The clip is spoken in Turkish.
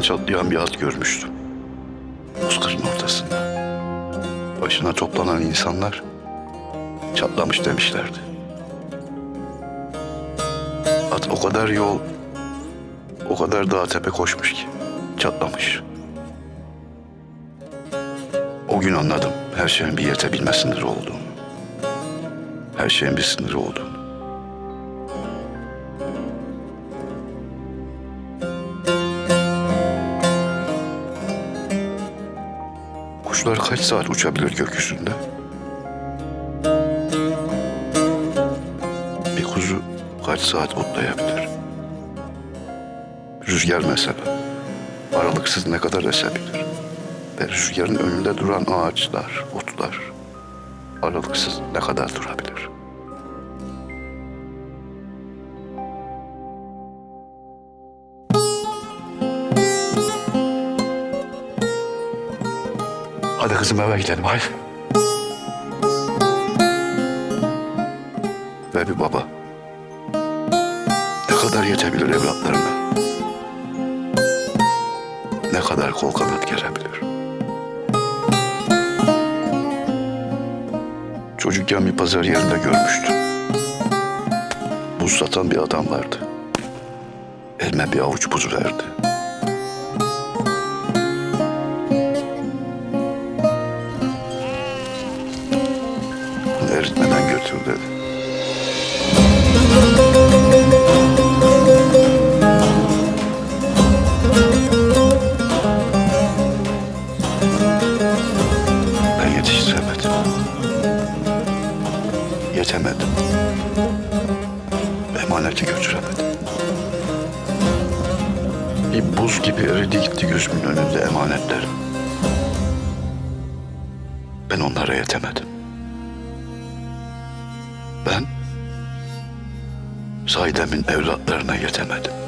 çatlayan bir at görmüştüm. Bozkırın ortasında. Başına toplanan insanlar çatlamış demişlerdi. At o kadar yol, o kadar dağ tepe koşmuş ki çatlamış. O gün anladım her şeyin bir yetebilme sınırı olduğunu. Her şeyin bir sınırı olduğunu. Kuşlar kaç saat uçabilir gökyüzünde? Bir kuzu kaç saat otlayabilir? Rüzgar mesela aralıksız ne kadar esebilir? Ve rüzgarın önünde duran ağaçlar, otlar aralıksız ne kadar durabilir? Hadi kızım eve gidelim hadi. Ve bir baba ne kadar yetebilir evlatlarına? Ne kadar kol kanat gerebilir? Çocukken bir pazar yerinde görmüştüm. Buz satan bir adam vardı. Elime bir avuç buz verdi. Eritmeden götür dedi. Ben yetiştiremedim. Yetemedim. Emaneti götüremedim. Bir buz gibi eridi gitti gözümün önünde emanetlerim. Ben onlara yetemedim. Ben Zahidem'in evlatlarına yetemedim.